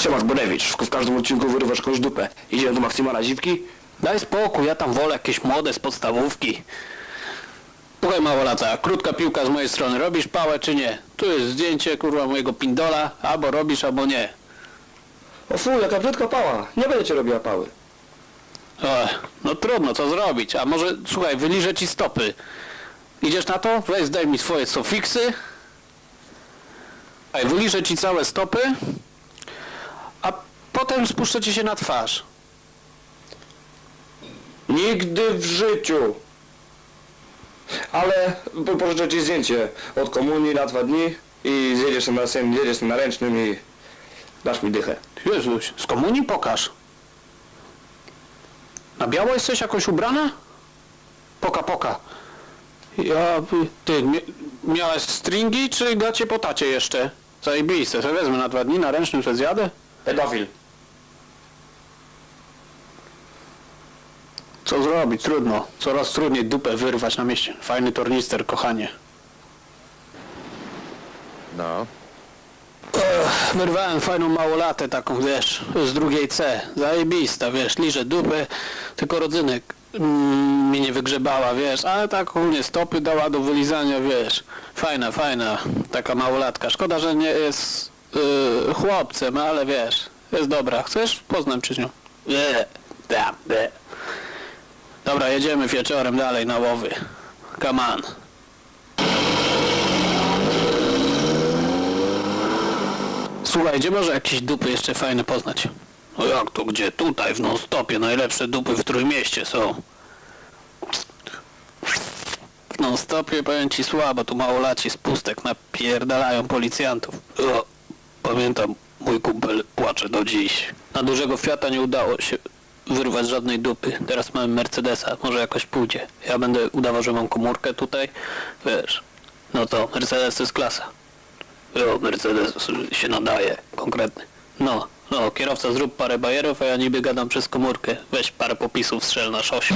Siema Zborewicz, w każdym odcinku wyrywasz jakąś dupę. Idziemy do Maksymana Zipki? Daj spokój, ja tam wolę jakieś młode z podstawówki. Słuchaj małolata, krótka piłka z mojej strony, robisz pałę czy nie? Tu jest zdjęcie kurwa mojego pindola, albo robisz, albo nie. O fu, jaka brzydka pała. Nie będziecie robiła pały. Ech, no trudno, co zrobić? A może, słuchaj, wyliżę ci stopy. Idziesz na to? Weź zdaj mi swoje sofiksy. Ej, wyliżę ci całe stopy, potem spuszczę ci się na twarz. Nigdy w życiu. Ale po- pożyczę ci zdjęcie od komunii na dwa dni i zjedziesz na tym, jedziesz na ręcznym i dasz mi dychę. Jezuś, z komunii pokaż. Na biało jesteś jakoś ubrana? Poka, poka. Ja, ty, mia- miałeś stringi czy gacie po tacie jeszcze? Zajebiste, sobie wezmę na dwa dni, na ręcznym sobie zjadę. Pedofil. Co zrobić? Trudno. Coraz trudniej dupę wyrwać na mieście. Fajny tornister, kochanie. No. Ech, wyrwałem fajną małolatę taką, wiesz, z drugiej C. Zajebista, wiesz, liżę dupy, tylko rodzynek mm, mi nie wygrzebała, wiesz, ale tak ogólnie stopy dała do wylizania, wiesz. Fajna, fajna, taka małolatka. Szkoda, że nie jest yy, chłopcem, ale wiesz, jest dobra. Chcesz? Poznam cię z nią. Da, da. Jedziemy wieczorem dalej na łowy. Come on. Słuchaj, gdzie może jakieś dupy jeszcze fajne poznać? No jak to gdzie? Tutaj w non-stopie najlepsze dupy w Trójmieście są. W non-stopie powiem ci słabo, tu małolaci z pustek napierdalają policjantów. O, pamiętam, mój kumpel płacze do dziś. Na dużego Fiata nie udało się wyrwać żadnej dupy. Teraz mamy Mercedesa, może jakoś pójdzie. Ja będę udawał, że mam komórkę tutaj. Wiesz, no to Mercedes to jest klasa. O, Mercedes się nadaje, konkretny. No, no, kierowca zrób parę bajerów, a ja niby gadam przez komórkę. Weź parę popisów strzel na szosiu.